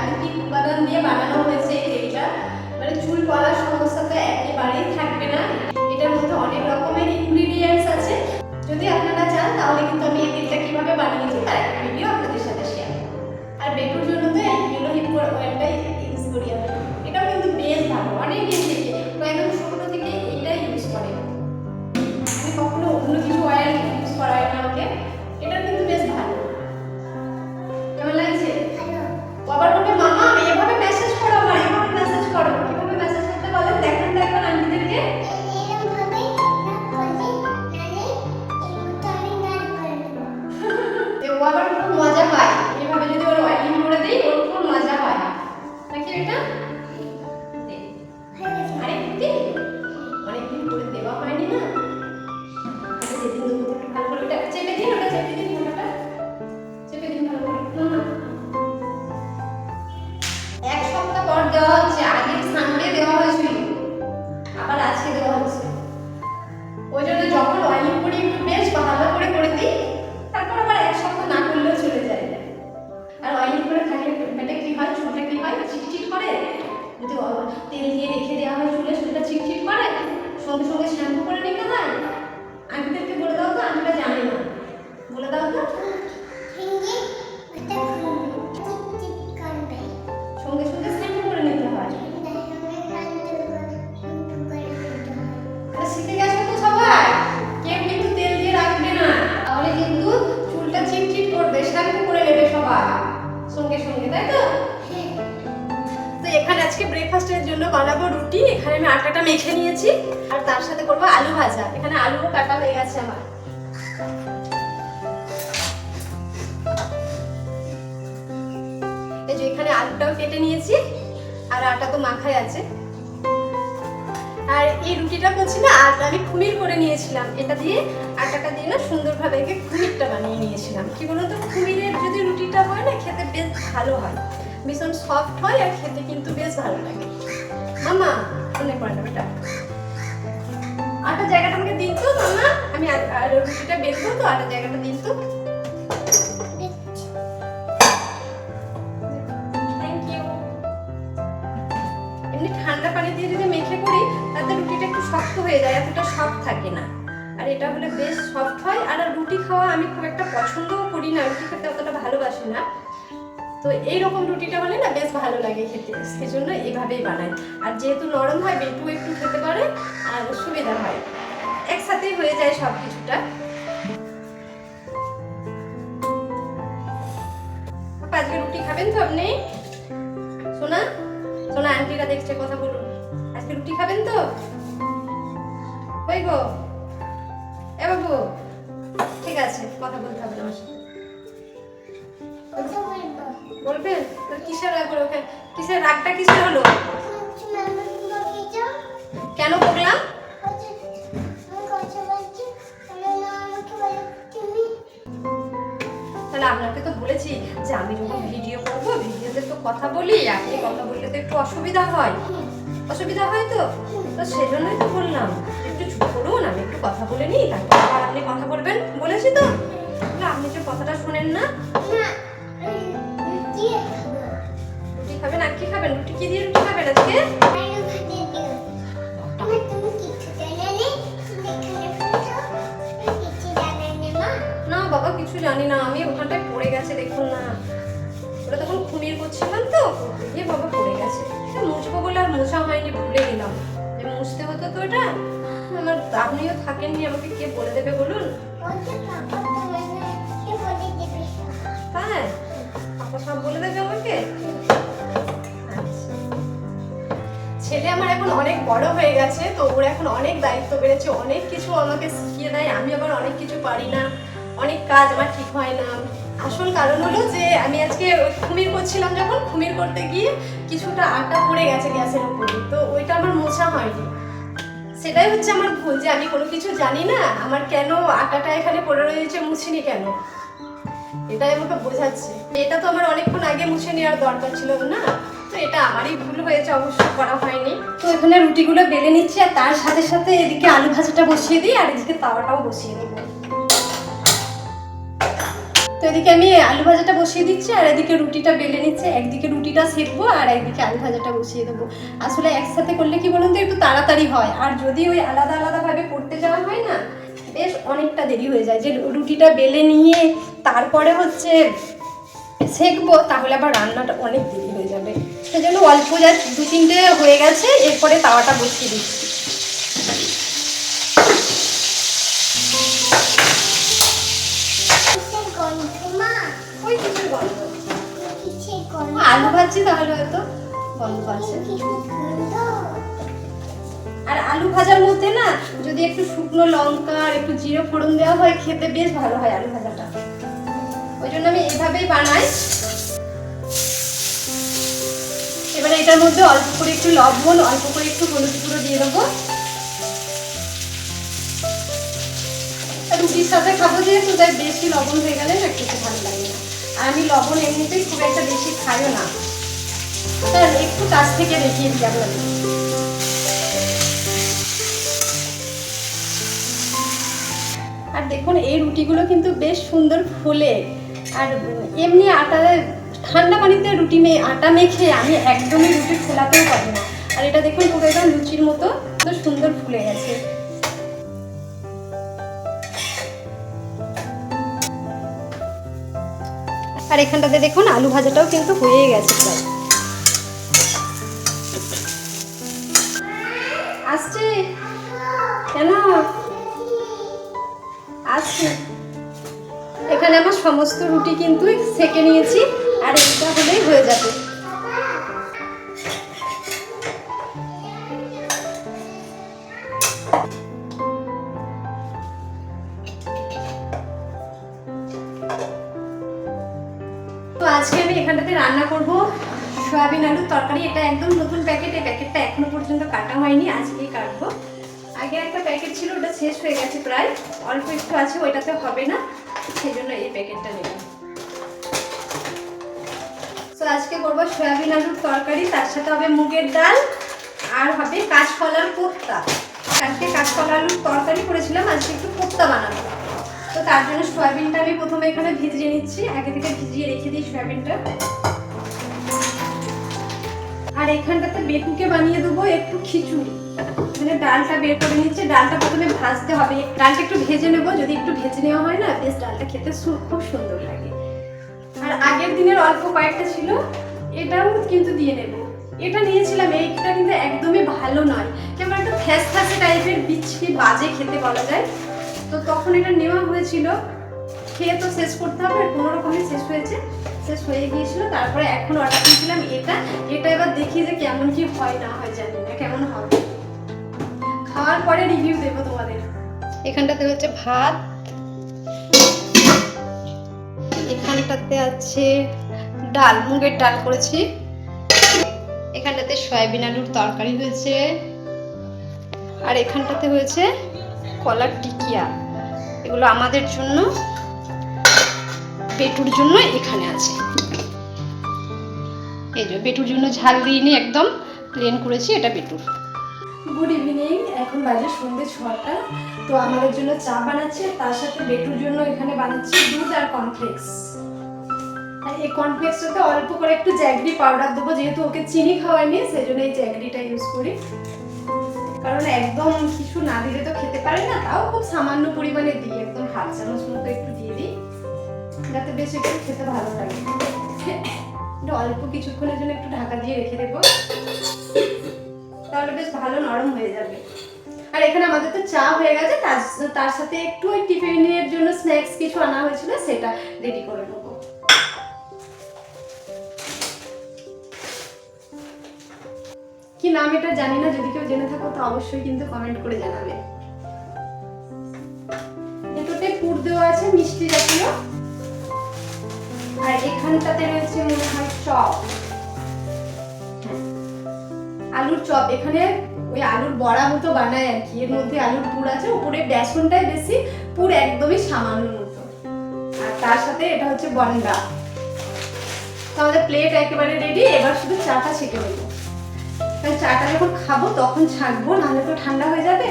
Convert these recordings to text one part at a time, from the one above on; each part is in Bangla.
প্রাকৃতিক উপাদান দিয়ে বানানো হয়েছে এইটা। মানে চুল পড়ার সমস্যা তো একেবারেই থাকবে না। এটার মধ্যে অনেক রকমের ইনগ্রিডিয়েন্টস আছে। যদি আপনারা চান, তাহলে কিন্তু আমি এই তেলটা কীভাবে বানিয়েছি তার একটা ভিডিও আপনাদের সাথে শেয়ার আর বেটুর জন্য তো এই ইউলো হিপ অয়েলটাই ইউজ করি আমি। এটাও কিন্তু বেশ ভালো, অনেক দিন থেকে একদম ছোটো থেকে এইটাই ইউজ করে। আমি কখনো অন্য কিছু অয়েল ইউজ করাই না Oleh. আলুটাও কেটে নিয়েছি, আর আটা তো মাখাই আছে। আর এই রুটিটা করছি না আর আমি খুমির করে নিয়েছিলাম। এটা দিয়ে আটাটা দিয়ে না সুন্দরভাবে একে খুমিরটা বানিয়ে নিয়েছিলাম। কি বলুন তো খুমিরের যদি রুটিটা হয় না, খেতে বেশ ভালো হয়। ভীষণ সফট হয় আর খেতে কিন্তু বেশ ভালো লাগে। মামা, মনে করে বেটা আটার জায়গাটা আমাকে দিন তো, মামা। আমি আর- রুটিটা বেরবো তো আটার জায়গাটা এমনি ঠান্ডা পানি দিয়ে যদি মেখে করি, তাতে রুটিটা একটু শক্ত হয়ে যায়, এতটা সফট থাকে না। আর এটা হলে বেশ সফট হয়। আর রুটি খাওয়া আমি খুব একটা পছন্দও করি না, রুটি খেতে অতটা ভালোবাসি না। তো এইরকম রুটিটা হলে না বেশ ভালো লাগে খেতে। সেজন্য এইভাবেই বানাই। আর যেহেতু নরম হয়, বেটু একটু খেতে পারে, আর সুবিধা হয়। একসাথেই হয়ে যায় সব কিছুটা আজকে রুটি খাবেন তো আপনি? আন্টিরা দেখছে কথা বলুন। আজকে রুটি খাবেন তো? কই গো। এ বাবু ঠিক আছে কথা বলতে হবে আমার সাথে। বলবেন? কিসের রাগ হলো? কিসের রাগটা কিসের হলো? কেন বললাম? তাহলে আপনাকে তো বলেছি যে আমি যখন ভিডিও করব ভিডিওতে তো কথা বলি আপনি কথা বললে তো একটু অসুবিধা হয়। অসুবিধা হয় তো? তো সেজন্যই তো বললাম একটু চুপ করুন আমি একটু কথা বলে নিই তারপর আবার আপনি কথা বলবেন। বলেছি তো? আপনি যে কথাটা শোনেন না। রুটি খাবেন? আর কি খাবেন? রুটি কি দিয়ে রুটি খাবেন আজকে? না বাবা কিছু জানি না। আমি দেখুন না ওটা তখন খুমির করছিলাম তো দিয়ে বাবা পড়ে গেছে। মুছবো বলে আর মোছা হয়নি ভুলে গেলাম। যে মুছতে হতো তো এটা আমার আপনিও থাকেননি আমাকে কে বলে দেবে বলুন? তাই? পাপা সব বলে দেবে আমাকে? আচ্ছা। ছেলে আমার এখন অনেক বড় হয়ে গেছে তো ওর এখন অনেক দায়িত্ব বেড়েছে অনেক কিছু আমাকে শিখিয়ে দেয় আমি আবার অনেক কিছু পারি না অনেক কাজ আমার ঠিক হয় না। আসল কারণ হলো যে আমি আজকে খুমির করছিলাম যখন খুমির করতে গিয়ে কিছুটা আটা পড়ে গেছে গ্যাসের উপরে, তো ওইটা আমার মোছা হয়নি। সেটাই হচ্ছে আমার ভুল যে আমি কোনো কিছু জানি না, আমার কেন আটাটা এখানে পড়ে রয়েছে মুছিনি কেন? এটাই আমাকে বোঝাচ্ছে। এটা তো আমার অনেকক্ষণ আগে মুছে নেওয়ার দরকার ছিল না, তো এটা আমারই ভুল হয়েছে, অবশ্য করা হয়নি। তো এখানে রুটিগুলো বেলে নিচ্ছি আর তার সাথে সাথে এদিকে আলু ভাজাটা বসিয়ে দিই, আর এদিকে তাওয়াটাও বসিয়ে দেবো। তো এদিকে আমি আলু ভাজাটা বসিয়ে দিচ্ছি, আর এদিকে রুটিটা বেলে নিচ্ছে। একদিকে রুটিটা সেকবো, আর একদিকে আলু ভাজাটা বসিয়ে দেবো। আসলে একসাথে করলে কি বলুন তো, একটু তাড়াতাড়ি হয়। আর যদি ওই আলাদা আলাদাভাবে করতে যাওয়া হয় না, বেশ অনেকটা দেরি হয়ে যায়। যে রুটিটা বেলে নিয়ে তারপরে হচ্ছে সেকবো, তাহলে আবার রান্নাটা অনেক দেরি হয়ে যাবে। সেই জন্য অল্প যা দু তিনটে হয়ে গেছে, এরপরে তাওয়াটা বসিয়ে দিচ্ছি। ভাজছি তাহলে হয়তো গন্ধ পাচ্ছে আর আলু ভাজার মধ্যে না, যদি একটু শুকনো লঙ্কা আর একটু জিরে ফোড়ন দেওয়া হয়, খেতে বেশ ভালো হয় আলু ভাজাটা। ওই জন্য আমি এভাবেই বানাই। এবারে এটার মধ্যে অল্প করে একটু লবণ, অল্প করে একটু হলুদ গুঁড়ো দিয়ে দেবো। রুটির সাথে খাব যেহেতু, তাই বেশি লবণ হয়ে গেলে না খেতে ভালো লাগে না। আমি লবণ এমনিতেই খুব একটা বেশি খাইও না। তার একটু কাছ থেকে দেখিয়ে দিই আপনাদের আর দেখুন, এই রুটিগুলো কিন্তু বেশ সুন্দর ফুলে। আর এমনি আটা, ঠান্ডা পানিতে রুটি মে, আটা মেখে আমি একদমই রুটি ফোলাতেও পারি না। আর এটা দেখুন, পুরো একদম লুচির মতো, সুন্দর ফুলে গেছে। আর এখানটাতে দেখুন, আলু ভাজাটাও কিন্তু হয়ে গেছে প্রায় আসছে? কেন? আসছে। এখানে আমার সমস্ত রুটি কিন্তু সেকে নিয়েছি, আর এটা হলেই হয়ে যাবে। সয়াবিন আলুর তরকারি, এটা একদম নতুন প্যাকেট এই প্যাকেটটা এখনও পর্যন্ত কাটা হয়নি, আজকেই কাটবো। আগে একটা প্যাকেট ছিল, ওটা শেষ হয়ে গেছে প্রায়। অল্প একটু আছে, ওইটাতে হবে না সেই জন্য এই প্যাকেটটা নিলাম। তো আজকে করব সয়াবিন আলুর তরকারি, তার সাথে হবে মুগের ডাল, আর হবে কাঁচকলার কোপ্তা। আজকে কাঁচকলা আলুর তরকারি করেছিলাম, আজকে একটু কোপ্তা বানাবো। তো তার জন্য সয়াবিনটা আমি প্রথমে এখানে ভিজিয়ে নিচ্ছি, আগে থেকে ভিজিয়ে রেখে দিই সয়াবিনটা। এখানটাতে বেটুকে বানিয়ে দেবো একটু খিচুড়ি। মানে ডালটা বের করে নিচ্ছে, ডালটা প্রথমে ভাজতে হবে। ডালটা একটু ভেজে নেব, যদি একটু ভেজে নেওয়া হয় না, বেশ ডালটা খেতে খুব সুন্দর লাগে। আর আগের দিনের অল্প কয়েকটা ছিল, এটাও কিন্তু দিয়ে নেব। এটা নিয়েছিলাম, এইটা কিন্তু একদমই ভালো নয়। কেমন একটা ফ্যাস ফ্যাসে টাইপের বিচ্ছিরি বাজে খেতে বলা যায়। তো তখন এটা নেওয়া হয়েছিল। খেয়ে তো শেষ করতে হবে কোনো রকমই শেষ হয়েছে। শেষ হয়ে গিয়েছিল, তারপরে এখন অর্ডার এটা এটা এবার দেখি যে কেমন কি হয়, না হয়, জানি না, কেমন হবে খাওয়ার পরে রিভিউ দেবো তোমাদের। এখানটাতে হচ্ছে ভাত। এখানটাতে আছে ডাল, মুগের ডাল করেছি। এখানটাতে সয়াবিন আলুর তরকারি হয়েছে। আর এখানটাতে হয়েছে কলার টিকিয়া। এগুলো আমাদের জন্য, পেটুর জন্য এখানে আছে। এই যে পেটুর জন্য ঝাল দিইনি, একদম প্লেন করেছি, এটা পেটুর। গুড ইভিনিং এখন বাজে সন্ধ্যে ছটা। তো আমাদের জন্য চা বানাচ্ছে তার সাথে বেটুর জন্য এখানে বানাচ্ছি দুধ আর কর্নফ্লেক্স আর এই কর্নফ্লেক্সটাতে অল্প করে একটু জ্যাগরি পাউডার দেবো, যেহেতু ওকে চিনি খাওয়াইনি সেই জন্য এই জ্যাগরিটা ইউজ করি। কারণ একদম কিছু না দিলে তো খেতে পারে না, তাও খুব সামান্য পরিমাণে দিই, একদম হাফ চামচ মতো একটু দিয়ে দিই, যাতে বেশ একটু খেতে ভালো লাগে। অল্প কিছুক্ষণের জন্য একটু ঢাকা দিয়ে রেখে দেবো। তাহলে বেশ ভালো নরম হয়ে যাবে। আর এখানে আমাদের তো চা হয়ে গেছে, তার তার সাথে একটু ওই টিফিনের জন্য স্ন্যাক্স কিছু আনা হয়েছিল, সেটা রেডি করে নেব। কি নাম এটা জানি না, যদি কেউ জেনে থাকো তো অবশ্যই কিন্তু কমেন্ট করে জানাবে। এটাতে পুর দেওয়া আছে, মিষ্টি জাতীয়। আর এখানটাতে রয়েছে মনে হয় চপ। আলুর চপ, এখানে ওই আলুর বড়া মতো বানায় আর কি। এর মধ্যে আলুর পুর আছে, উপরে বেসনটাই বেশি, পুর একদমই সামান্য মতো। আর তার সাথে এটা হচ্ছে বন্ডা। তো আমাদের প্লেট একেবারে রেডি এবার শুধু চাটা ছেঁকে নেব। চাটা যখন খাব, তখন ছাঁকবো, নাহলে তো ঠান্ডা হয়ে যাবে।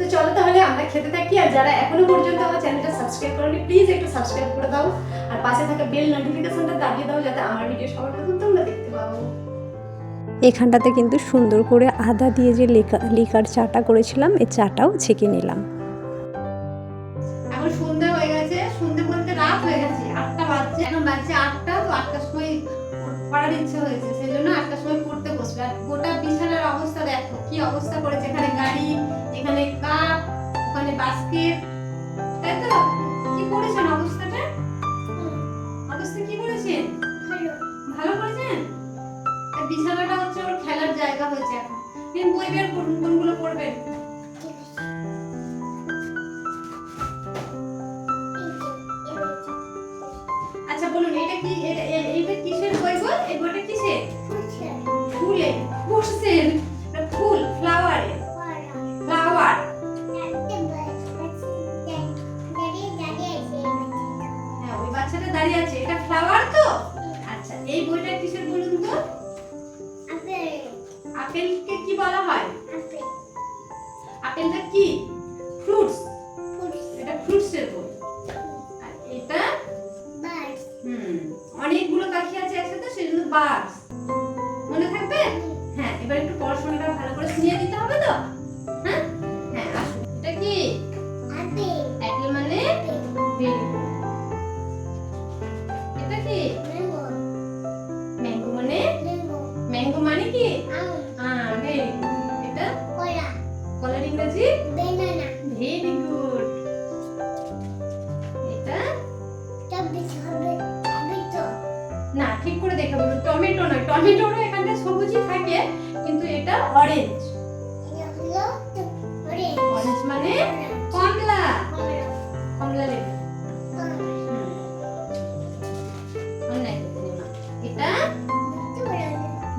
তো চলো তাহলে আমরা খেতে থাকি আর যারা এখনও পর্যন্ত আমার চ্যানেলটা সাবস্ক্রাইব করেনি প্লিজ একটু সাবস্ক্রাইব করে দাও। আর পাশে থাকা বেল নোটিফিকেশনটা দাবিয়ে দাও যাতে আমার ভিডিও সবার প্রথম তোমরা দেখতে পাও। এখানটাতে কিন্তু সুন্দর করে আদা দিয়ে যে লিকার চাটা করেছিলাম এই চাটাও ছেঁকে নিলাম। এখন সন্ধে হয়ে গেছে সন্ধে বলতে রাত হয়ে গেছে আটটা বাজছে এখন বাজছে আটটা তো আটটার সময় পড়ার ইচ্ছে হয়েছে সেই জন্য আটটার সময় পড়তে বসবে। আর গোটা বিছানার অবস্থা দেখো কি অবস্থা করেছে এখানে গাড়ি এখানে কাপ ওখানে বাস্কেট তাই তো? কি করেছেন অবস্থাটা অবস্থা কি করেছেন ভালো। করেছেন বিছানাটা হচ্ছে ওর খেলার জায়গা হয়েছে এখন। বই বের করুন কোনগুলো পড়বেন?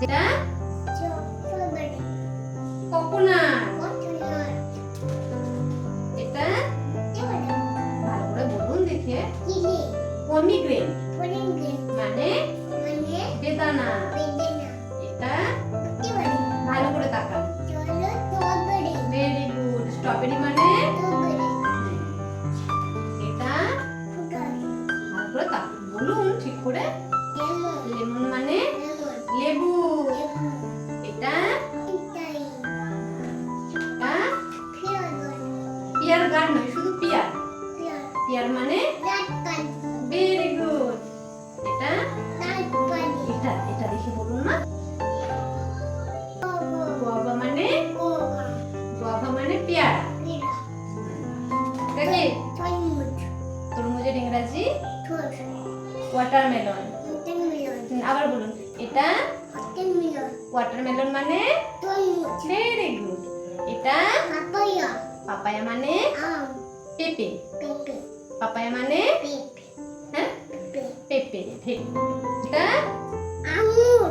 যেটা? কোকোনাট। এটা? ভালো করে বলুন দেখে। পমিগ্রেন। মানে? বেদানা। এটা? ভালো করে তাকান। ভেরি গুড স্ট্রবেরি মানে? এটা? ভালো করে তাকান। বলুন ঠিক করে। লেমন মানে? লেবু। মানে ভেরি গুড এটা? এটা এটা দেখে বলুন না। গোয়াভা মানে? গোয়াভা মানে পেয়ারা। তরমুজ, তরমুজের ইংরাজি? ওয়াটারমেলন আবার বলুন এটা? ওয়াটারমেলন মানে? ভেরি গুড এটা? পাপায়া মানে? পেঁপে। পেঁপে, পাপায়া মানে হ্যাঁ পেঁপে, ভেরি এটা আঙুর,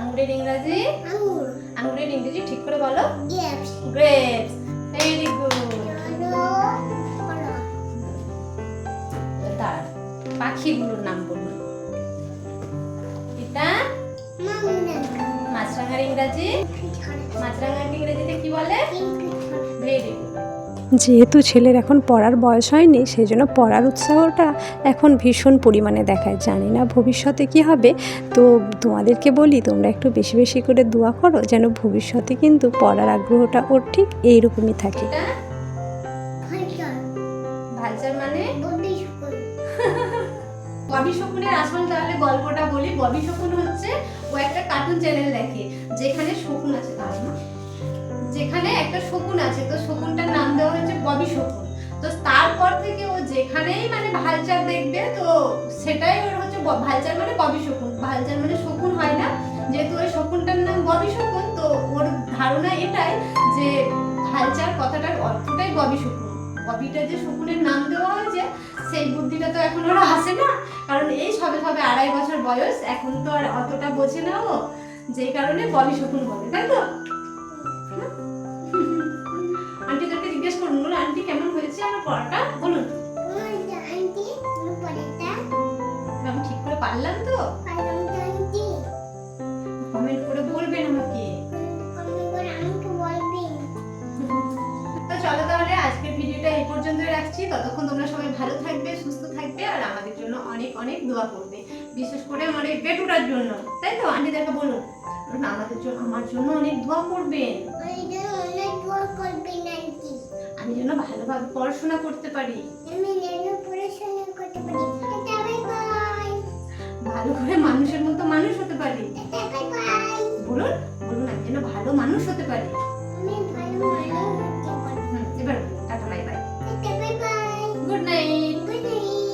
আঙুরের ইংরাজি আঙুর, আঙুরের ইংরেজি ঠিক করে বলো? Grapes, গ্রেপস ভেরি গুড দাঁড়ান পাখিগুলোর নাম বলুন। এটা মাছরাঙার ইংরাজি? পিঠা, মাছরাঙাকে ইংরেজিতে কি বলে? ভেরি গুড যেহেতু ছেলের এখন পড়ার বয়স হয়নি সেই জন্য পড়ার উৎসাহটা এখন ভীষণ পরিমাণে দেখায়। জানি না ভবিষ্যতে কি হবে। তো তোমাদেরকে বলি তোমরা একটু বেশি বেশি করে দোয়া করো যেন ভবিষ্যতে কিন্তু পড়ার আগ্রহটা ওর ঠিক এইরকমই থাকে। ভালচার মানে? ববি শকুনের আসল তাহলে গল্পটা বলি। ববি শকুন হচ্ছে ও একটা কার্টুন চ্যানেল দেখে যেখানে শকুন আছে তার যেখানে একটা শকুন আছে, তো শকুনটার নাম দেওয়া হয়েছে ববি শকুন। তো তারপর থেকে ও যেখানেই মানে ভালচার দেখবে, তো সেটাই ওর হচ্ছে ভালচার মানে ববি শকুন। ভালচার মানে শকুন হয় না। যেহেতু ওই শকুনটার নাম ববি শকুন, তো ওর ধারণা এটাই যে ভালচার কথাটার অর্থটাই ববি শকুন। ববিটা যে শকুনের নাম দেওয়া হয়েছে, সেই বুদ্ধিটা তো এখন ওরা আসে না। কারণ এই সবে সবে আড়াই বছর বয়স, এখন তো আর অতটা বোঝে না ও যে কারণে ববি শকুন বলে, তাই তো? পড়াটা? বলুন। আন্টি, আমি ঠিক করে পারলাম তো? কমেন্ট করে বলবেন আমাকে। তো চলো তাহলে আজকের ভিডিওটা এই পর্যন্তই রাখছি। ততক্ষণ তোমরা সবাই ভালো থাকবে সুস্থ থাকবে আর আমাদের জন্য অনেক অনেক দোয়া করবে। বিশেষ করে আমার এই বেটুটার জন্য। তাই তো আন্টিদেরকে বলুন বলুন, আমাদের জন্য আমার জন্য অনেক দোয়া করবেন। অনেক দোয়া করবেন আন্টি, আমি যেন ভালোভাবে পড়াশোনা করতে পারি। আমি যেন পড়াশোনা করতে পারি, টাটা, বাই বাই। ভালো করে মানুষের মতো মানুষ হতে পারি। বলুন বলুন আমি যেন ভালো মানুষ হতে পারি। আমি ভালো মানুষ হতে পারি। এবার tata bye bye bye bye good night. Good night.